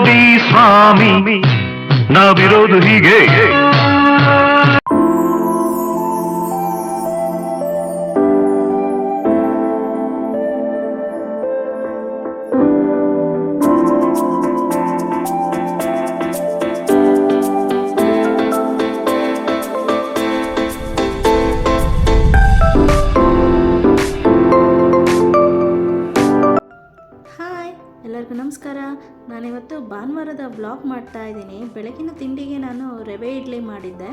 ನೋಡಿ ಸ್ವಾಮಿ ನಾವಿರೋದು ಹೀಗೆ ನಮಸ್ಕಾರ. ನಾನಿವತ್ತು ಭಾನುವಾರದ ಬ್ಲಾಗ್ ಮಾಡ್ತಾ ಇದ್ದೀನಿ. ಬೆಳಗಿನ ತಿಂಡಿಗೆ ನಾನು ರವೆ ಇಡ್ಲಿ ಮಾಡಿದ್ದೆ.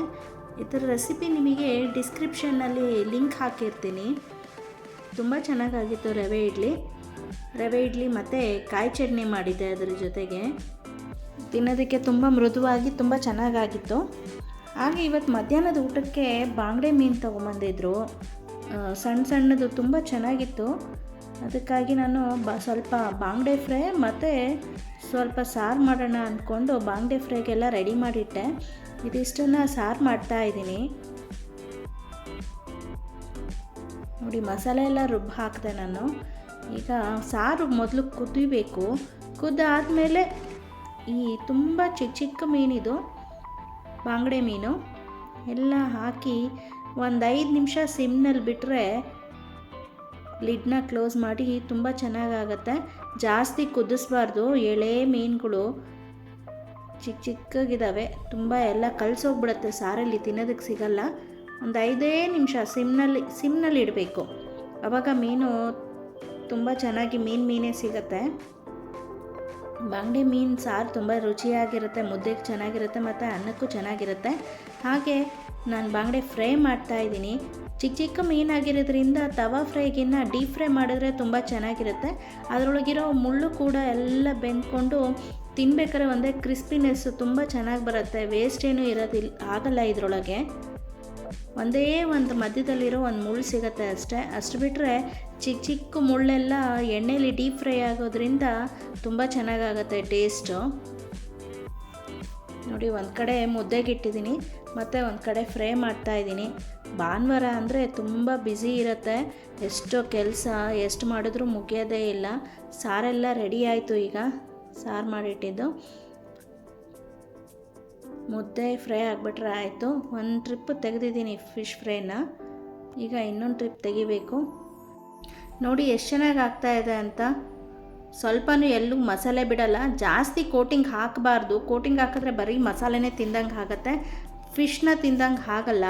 ಇದರ ರೆಸಿಪಿ ನಿಮಗೆ ಡಿಸ್ಕ್ರಿಪ್ಷನ್ನಲ್ಲಿ ಲಿಂಕ್ ಹಾಕಿರ್ತೀನಿ. ತುಂಬ ಚೆನ್ನಾಗಾಗಿತ್ತು ರವೆ ಇಡ್ಲಿ. ರವೆ ಇಡ್ಲಿ ಮತ್ತು ಕಾಯಿ ಚಟ್ನಿ ಮಾಡಿದ್ದೆ ಅದರ ಜೊತೆಗೆ. ತಿನ್ನೋದಕ್ಕೆ ತುಂಬ ಮೃದುವಾಗಿ ತುಂಬ ಚೆನ್ನಾಗಾಗಿತ್ತು. ಹಾಗೆ ಇವತ್ತು ಮಧ್ಯಾಹ್ನದ ಊಟಕ್ಕೆ ಬಾಂಗ್ಡೆ ಮೀನು ತೊಗೊಂಬಂದಿದ್ರು. ಸಣ್ಣ ಸಣ್ಣದು ತುಂಬ ಚೆನ್ನಾಗಿತ್ತು. ಅದಕ್ಕಾಗಿ ನಾನು ಬ ಸ್ವಲ್ಪ ಬಾಂಗ್ಡೆ ಫ್ರೈ ಮತ್ತು ಸ್ವಲ್ಪ ಸಾರು ಮಾಡೋಣ ಅಂದ್ಕೊಂಡು ಬಾಂಗ್ಡೆ ಫ್ರೈಗೆಲ್ಲ ರೆಡಿ ಮಾಡಿಟ್ಟೆ. ಇದಿಷ್ಟನ್ನು ಸಾರು ಮಾಡ್ತಾ ಇದ್ದೀನಿ. ನೋಡಿ, ಮಸಾಲೆ ಎಲ್ಲ ರುಬ್ಬಿ ಹಾಕಿದೆ ನಾನು. ಈಗ ಸಾರು ಮೊದಲು ಕುದಿಬೇಕು. ಕುದ್ದಾದಮೇಲೆ ಈ ತುಂಬ ಚಿಕ್ಕ ಚಿಕ್ಕ ಮೀನಿದು ಬಾಂಗ್ಡೆ ಮೀನು ಎಲ್ಲ ಹಾಕಿ ಒಂದು ಐದು ನಿಮಿಷ ಸಿಮ್ನಲ್ಲಿ ಬಿಟ್ಟರೆ ಲಿಡ್ನ ಕ್ಲೋಸ್ ಮಾಡಿ ತುಂಬ ಚೆನ್ನಾಗಾಗತ್ತೆ. ಜಾಸ್ತಿ ಕುದಿಸ್ಬಾರ್ದು, ಎಳೆ ಮೀನುಗಳು ಚಿಕ್ಕ ಚಿಕ್ಕಗಿದ್ದಾವೆ ತುಂಬ ಎಲ್ಲ ಕಲಸೋಗ್ಬಿಡುತ್ತೆ ಸಾರಲ್ಲಿ, ತಿನ್ನೋದಕ್ಕೆ ಸಿಗಲ್ಲ. ಒಂದು ಐದೇ ನಿಮಿಷ ಸಿಮ್ನಲ್ಲಿ ಸಿಮ್ನಲ್ಲಿ ಇಡಬೇಕು. ಆವಾಗ ಮೀನು ತುಂಬ ಚೆನ್ನಾಗಿ ಮೀನು ಮೀನೇ ಸಿಗತ್ತೆ. ಬಾಂಗ್ಡೆ ಮೀನು ಸಾರು ತುಂಬ ರುಚಿಯಾಗಿರುತ್ತೆ, ಮುದ್ದೆಗೆ ಚೆನ್ನಾಗಿರುತ್ತೆ, ಮತ್ತು ಅನ್ನಕ್ಕೂ ಚೆನ್ನಾಗಿರುತ್ತೆ. ಹಾಗೆ ನಾನು ಬಾಂಗಡೆ ಫ್ರೈ ಮಾಡ್ತಾ ಇದ್ದೀನಿ. ಚಿಕ್ಕ ಚಿಕ್ಕ ಮೀನಾಗಿರೋದ್ರಿಂದ ತವಾ ಫ್ರೈಗಿನ್ನ ಡೀಪ್ ಫ್ರೈ ಮಾಡಿದ್ರೆ ತುಂಬ ಚೆನ್ನಾಗಿರುತ್ತೆ. ಅದರೊಳಗಿರೋ ಮುಳ್ಳು ಕೂಡ ಎಲ್ಲ ಬೆಂದ್ಕೊಂಡು ತಿನ್ಬೇಕಾದ್ರೆ ಒಂದೇ ಕ್ರಿಸ್ಪಿನೆಸ್ಸು ತುಂಬ ಚೆನ್ನಾಗಿ ಬರುತ್ತೆ. ವೇಸ್ಟ್ ಏನೂ ಇರೋದಿಲ್ಲ ಆಗಲ್ಲ ಇದರೊಳಗೆ. ಒಂದೇ ಒಂದು ಮಧ್ಯದಲ್ಲಿರೋ ಒಂದು ಮುಳ್ಳು ಸಿಗುತ್ತೆ ಅಷ್ಟೇ. ಅಷ್ಟು ಬಿಟ್ಟರೆ ಚಿಕ್ಕ ಚಿಕ್ಕ ಮುಳ್ಳೆಲ್ಲ ಎಣ್ಣೆಯಲ್ಲಿ ಡೀಪ್ ಫ್ರೈ ಆಗೋದ್ರಿಂದ ತುಂಬ ಚೆನ್ನಾಗಾಗತ್ತೆ ಟೇಸ್ಟು. ನೋಡಿ, ಒಂದು ಕಡೆ ಮುದ್ದೆಗೆ ಇಟ್ಟಿದ್ದೀನಿ, ಮತ್ತು ಒಂದು ಕಡೆ ಫ್ರೈ ಮಾಡ್ತಾಯಿದ್ದೀನಿ ಭಾನುವಾರ ಅಂದರೆ ತುಂಬ ಬ್ಯುಸಿ ಇರುತ್ತೆ. ಎಷ್ಟೋ ಕೆಲಸ, ಎಷ್ಟು ಮಾಡಿದ್ರೂ ಮುಗಿಯೋದೇ ಇಲ್ಲ. ಸಾರೆಲ್ಲ ರೆಡಿ ಆಯಿತು ಈಗ, ಸಾರು ಮಾಡಿಟ್ಟಿದ್ದು. ಮುದ್ದೆ ಫ್ರೈ ಆಗಿಬಿಟ್ರೆ ಆಯಿತು. ಒಂದು ಟ್ರಿಪ್ ತೆಗೆದಿದ್ದೀನಿ ಫಿಶ್ ಫ್ರೈನ ಈಗ ಇನ್ನೊಂದು ಟ್ರಿಪ್ ತೆಗಿಬೇಕು. ನೋಡಿ, ಎಷ್ಟು ಚೆನ್ನಾಗಿ ಆಗ್ತಾಯಿದೆ ಅಂತ. ಸ್ವಲ್ಪನೂ ಎಲ್ಲೂ ಮಸಾಲೆ ಬಿಡಲ್ಲ. ಜಾಸ್ತಿ ಕೋಟಿಂಗ್ ಹಾಕಬಾರ್ದು. ಕೋಟಿಂಗ್ ಹಾಕಿದ್ರೆ ಬರೀ ಮಸಾಲೆನೇ ತಿಂದಂಗೆ ಆಗುತ್ತೆ. ಫಿಶ್ನ ತಿಂದಂಗೆ ಆಗಲ್ಲ.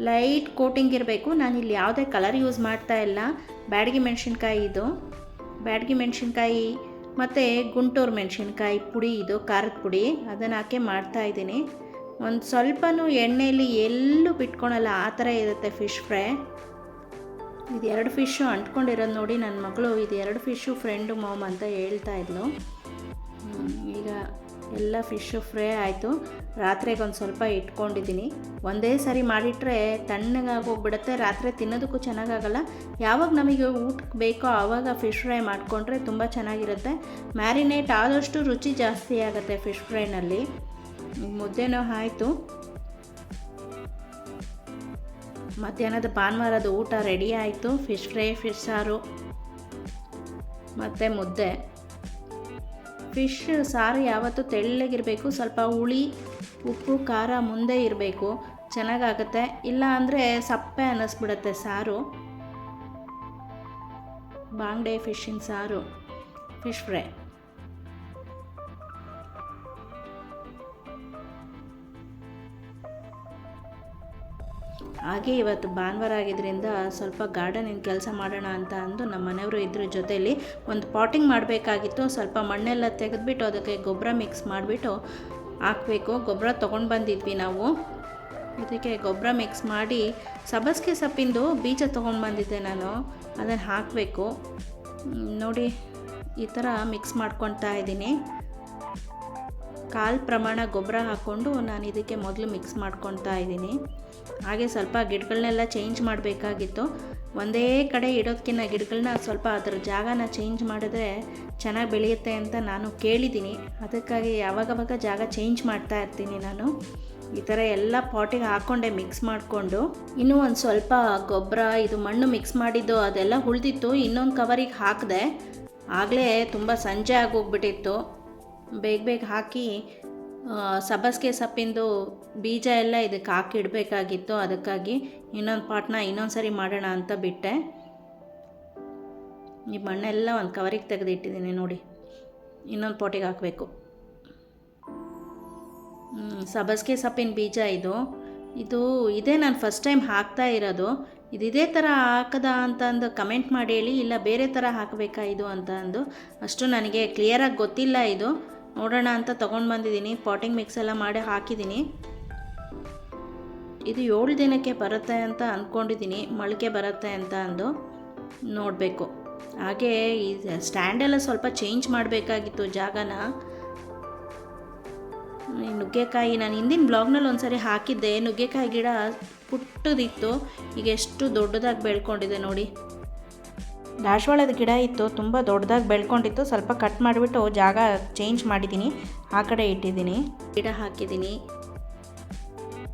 ಲೈಟ್ ಕೋಟಿಂಗ್ ಇರಬೇಕು. ನಾನು ಇಲ್ಲಿ ಯಾವುದೇ ಕಲರ್ ಯೂಸ್ ಮಾಡ್ತಾ ಇಲ್ಲ. ಬ್ಯಾಡಗಿ ಮೆಣಸಿನ್ಕಾಯಿ ಇದು. ಬ್ಯಾಡಗಿ ಮೆಣಸಿನ್ಕಾಯಿ ಮತ್ತು ಗುಂಟೂರು ಮೆಣಸಿನ್ಕಾಯಿ ಪುಡಿ ಇದು, ಖಾರದ ಪುಡಿ. ಅದನ್ನು ಹಾಕಿ ಮಾಡ್ತಾ ಇದ್ದೀನಿ. ಒಂದು ಸ್ವಲ್ಪನೂ ಎಣ್ಣೆಯಲ್ಲಿ ಎಲ್ಲೂ ಬಿಟ್ಕೊಳಲ್ಲ. ಆ ಥರ ಇರುತ್ತೆ ಫಿಶ್ ಫ್ರೈ ಇದು ಎರಡು ಫಿಶ್ಶು ಅಂಟ್ಕೊಂಡಿರೋದು ನೋಡಿ ನನ್ನ ಮಗಳು, ಇದು ಎರಡು ಫಿಶ್ಶು ಫ್ರೆಂಡು ಮಾಮ್ ಅಂತ ಹೇಳ್ತಾ ಇದ್ಲು. ಈಗ ಎಲ್ಲ ಫಿಶ್ಶು ಫ್ರೈ ಆಯಿತು. ರಾತ್ರಿಗೆ ಒಂದು ಸ್ವಲ್ಪ ಇಟ್ಕೊಂಡಿದ್ದೀನಿ. ಒಂದೇ ಸರಿ ಮಾಡಿಟ್ರೆ ತಣ್ಣಗಾಗೋಗ್ಬಿಡುತ್ತೆ. ರಾತ್ರಿ ತಿನ್ನೋದಕ್ಕೂ ಚೆನ್ನಾಗಾಗಲ್ಲ. ಯಾವಾಗ ನಮಗೆ ಊಟಕ್ಕೆ ಬೇಕೋ ಆವಾಗ ಫಿಶ್ ಫ್ರೈ ಮಾಡಿಕೊಂಡ್ರೆ ತುಂಬ ಚೆನ್ನಾಗಿರುತ್ತೆ. ಮ್ಯಾರಿನೇಟ್ ಆದಷ್ಟು ರುಚಿ ಜಾಸ್ತಿ ಆಗುತ್ತೆ ಫಿಶ್ ಫ್ರೈನಲ್ಲಿ. ಮುದ್ದೆನೂ ಆಯಿತು. ಮಧ್ಯಾಹ್ನದ ಭಾನುವಾರದ ಊಟ ರೆಡಿ ಆಯಿತು. ಫಿಶ್ ಫ್ರೈ ಫಿಶ್ ಸಾರು, ಮತ್ತು ಮುದ್ದೆ. ಫಿಶ್ ಸಾರು ಯಾವತ್ತೂ ತೆಳ್ಳಗಿರಬೇಕು, ಸ್ವಲ್ಪ ಹುಳಿ, ಉಪ್ಪು, ಖಾರ ಮುಂದೆ ಇರಬೇಕು. ಚೆನ್ನಾಗಾಗುತ್ತೆ. ಇಲ್ಲ ಅಂದರೆ ಸಪ್ಪೆ ಅನ್ನಿಸ್ಬಿಡುತ್ತೆ ಸಾರು. ಬಾಂಗ್ಡೆ ಫಿಶ್ಶಿನ ಸಾರು ಫಿಶ್ ಫ್ರೈ ಹಾಗೆ ಇವತ್ತು ಭಾನುವಾರ ಆಗಿದ್ದರಿಂದ ಸ್ವಲ್ಪ ಗಾರ್ಡನಿನ ಕೆಲಸ ಮಾಡೋಣ ಅಂತ ಅಂದು ನಮ್ಮ ಮನೆಯವರು ಇದ್ರ ಜೊತೆಯಲ್ಲಿ ಒಂದು ಪಾಟಿಂಗ್ ಮಾಡಬೇಕಾಗಿತ್ತು. ಸ್ವಲ್ಪ ಮಣ್ಣೆಲ್ಲ ತೆಗೆದುಬಿಟ್ಟು ಅದಕ್ಕೆ ಗೊಬ್ಬರ ಮಿಕ್ಸ್ ಮಾಡಿಬಿಟ್ಟು ಹಾಕಬೇಕು. ಗೊಬ್ಬರ ತೊಗೊಂಡು ಬಂದಿದ್ವಿ ನಾವು. ಇದಕ್ಕೆ ಗೊಬ್ಬರ ಮಿಕ್ಸ್ ಮಾಡಿ ಸಬ್ಬಸ್ಗೆ ಸೊಪ್ಪಿಂದು ಬೀಜ ತೊಗೊಂಡು ಬಂದಿದ್ದೆ ನಾನು. ಅದನ್ನು ಹಾಕಬೇಕು. ನೋಡಿ ಈ ಥರ ಮಿಕ್ಸ್ ಮಾಡ್ಕೊತಾ ಇದ್ದೀನಿ. ಕಾಲು ಪ್ರಮಾಣ ಗೊಬ್ಬರ ಹಾಕ್ಕೊಂಡು ನಾನು ಇದಕ್ಕೆ ಮೊದಲು ಮಿಕ್ಸ್ ಮಾಡ್ಕೊತಾ ಇದ್ದೀನಿ. ಹಾಗೆ ಸ್ವಲ್ಪ ಗಿಡಗಳನ್ನೆಲ್ಲ ಚೇಂಜ್ ಮಾಡಬೇಕಾಗಿತ್ತು. ಒಂದೇ ಕಡೆ ಇಡೋದಕ್ಕಿಂತ ಗಿಡಗಳನ್ನ ಸ್ವಲ್ಪ ಅದರ ಜಾಗನ ಚೇಂಜ್ ಮಾಡಿದ್ರೆ ಚೆನ್ನಾಗಿ ಬೆಳೆಯುತ್ತೆ ಅಂತ ನಾನು ಕೇಳಿದ್ದೀನಿ. ಅದಕ್ಕಾಗಿ ಯಾವಾಗವಾಗ ಜಾಗ ಚೇಂಜ್ ಮಾಡ್ತಾ ಇರ್ತೀನಿ ನಾನು. ಈ ಥರ ಎಲ್ಲ ಪಾಟಿಗೆ ಹಾಕ್ಕೊಂಡೆ ಮಿಕ್ಸ್ ಮಾಡಿಕೊಂಡು. ಇನ್ನೂ ಒಂದು ಸ್ವಲ್ಪ ಗೊಬ್ಬರ, ಇದು ಮಣ್ಣು ಮಿಕ್ಸ್ ಮಾಡಿದ್ದು ಅದೆಲ್ಲ ಉಳಿದಿತ್ತು. ಇನ್ನೊಂದು ಕವರಿಗೆ ಹಾಕಿದೆ. ಆಗಲೇ ತುಂಬ ಸಂಜೆ ಆಗೋಗ್ಬಿಟ್ಟಿತ್ತು. ಬೇಗ ಬೇಗ ಹಾಕಿ ಸಬ್ಬಸಿಗೆ ಸೊಪ್ಪಿಂದು ಬೀಜ ಎಲ್ಲ ಇದಕ್ಕೆ ಹಾಕಿಡಬೇಕಾಗಿತ್ತು ಅದಕ್ಕಾಗಿ ಇನ್ನೊಂದು ಪಾಟ್ನ ಇನ್ನೊಂದು ಸರಿ ಮಾಡೋಣ ಅಂತ ಬಿಟ್ಟೆ. ಈ ಮಣ್ಣೆಲ್ಲ ಒಂದು ಕವರಿಗೆ ತೆಗೆದಿಟ್ಟಿದ್ದೀನಿ ನೋಡಿ. ಇನ್ನೊಂದು ಪಾಟಿಗೆ ಹಾಕಬೇಕು. ಸಬ್ಬಸಿಗೆ ಸೊಪ್ಪಿನ ಬೀಜ ಇದು. ಇದು ಇದೇ ನಾನು ಫಸ್ಟ್ ಟೈಮ್ ಹಾಕ್ತಾ ಇರೋದು. ಇದು ಇದೇ ಥರ ಹಾಕದ ಅಂತ ಅಂದು ಕಮೆಂಟ್ ಮಾಡಿ ಹೇಳಿ, ಇಲ್ಲ ಬೇರೆ ಥರ ಹಾಕಬೇಕಾ ಇದು ಅಂತ ಅಂದು. ಅಷ್ಟು ನನಗೆ ಕ್ಲಿಯರಾಗಿ ಗೊತ್ತಿಲ್ಲ ಇದು. ನೋಡೋಣ ಅಂತ ತೊಗೊಂಡು ಬಂದಿದ್ದೀನಿ. ಪಾಟಿಂಗ್ ಮಿಕ್ಸ್ ಎಲ್ಲ ಮಾಡಿ ಹಾಕಿದ್ದೀನಿ. ಇದು ಏಳು ದಿನಕ್ಕೆ ಬರುತ್ತೆ ಅಂತ ಅಂದ್ಕೊಂಡಿದ್ದೀನಿ ಮೊಳಕೆ ಬರುತ್ತೆ ಅಂತ ಅಂದು ನೋಡಬೇಕು. ಹಾಗೆ ಈ ಸ್ಟ್ಯಾಂಡೆಲ್ಲ ಸ್ವಲ್ಪ ಚೇಂಜ್ ಮಾಡಬೇಕಾಗಿತ್ತು ಜಾಗನ. ನುಗ್ಗೆಕಾಯಿ ನಾನು ಹಿಂದಿನ ಬ್ಲಾಗ್ನಲ್ಲಿ ಒಂದ್ಸರಿ ಹಾಕಿದ್ದೆ. ನುಗ್ಗೆಕಾಯಿ ಗಿಡ ಪುಟ್ಟದಿತ್ತು. ಈಗ ಎಷ್ಟು ದೊಡ್ಡದಾಗಿ ಬೆಳ್ಕೊಂಡಿದೆ ನೋಡಿ. ದಾಸವಾಳದ ಗಿಡ ಇತ್ತು, ತುಂಬ ದೊಡ್ಡದಾಗಿ ಬೆಳ್ಕೊಂಡಿತ್ತು. ಸ್ವಲ್ಪ ಕಟ್ ಮಾಡಿಬಿಟ್ಟು ಜಾಗ ಚೇಂಜ್ ಮಾಡಿದ್ದೀನಿ ಆ ಕಡೆ ಇಟ್ಟಿದ್ದೀನಿ. ಗಿಡ ಹಾಕಿದ್ದೀನಿ.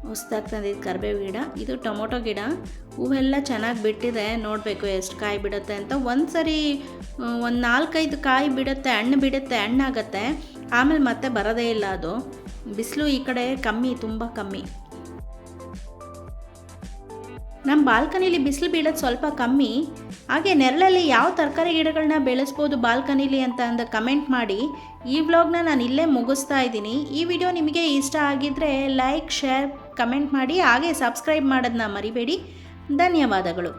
ಹೊಸ್ದಾಗಿ ತಂದಿದ್ದು ಕರಿಬೇವು ಗಿಡ. ಇದು ಟೊಮೊಟೊ ಗಿಡ. ಹೂವೆಲ್ಲ ಚೆನ್ನಾಗಿ ಬಿಟ್ಟಿದೆ. ನೋಡಬೇಕು ಎಷ್ಟು ಕಾಯಿ ಬಿಡುತ್ತೆ ಅಂತ. ಒಂದು ಸರಿ ಒಂದು ನಾಲ್ಕೈದು ಕಾಯಿ ಬಿಡುತ್ತೆ, ಹಣ್ಣು ಬಿಡುತ್ತೆ, ಹಣ್ಣಾಗತ್ತೆ. ಆಮೇಲೆ ಮತ್ತೆ ಬರೋದೇ ಇಲ್ಲ ಅದು. ಬಿಸಿಲು ಈ ಕಡೆ ಕಮ್ಮಿ, ತುಂಬ ಕಮ್ಮಿ. ನಮ್ಮ ಬಾಲ್ಕನಿಲಿ ಬಿಸಿಲು ಬೀಳೋದು ಸ್ವಲ್ಪ ಕಮ್ಮಿ. ಹಾಗೆ ನೆರಳಲ್ಲಿ ಯಾವ ತರಕಾರಿ ಗಿಡಗಳನ್ನ ಬೆಳೆಸ್ಬೋದು ಬಾಲ್ಕನಿಲಿ ಅಂತ ಅಂದ ಕಮೆಂಟ್ ಮಾಡಿ. ಈ ವ್ಲಾಗ್ನ ನಾನು ಇಲ್ಲೇ ಮುಗಿಸ್ತಾ ಇದ್ದೀನಿ. ಈ ವಿಡಿಯೋ ನಿಮಗೆ ಇಷ್ಟ ಆಗಿದ್ದರೆ ಲೈಕ್, ಶೇರ್, ಕಮೆಂಟ್ ಮಾಡಿ ಹಾಗೆ ಸಬ್ಸ್ಕ್ರೈಬ್ ಮಾಡೋದನ್ನ ಮರಿಬೇಡಿ. ಧನ್ಯವಾದಗಳು.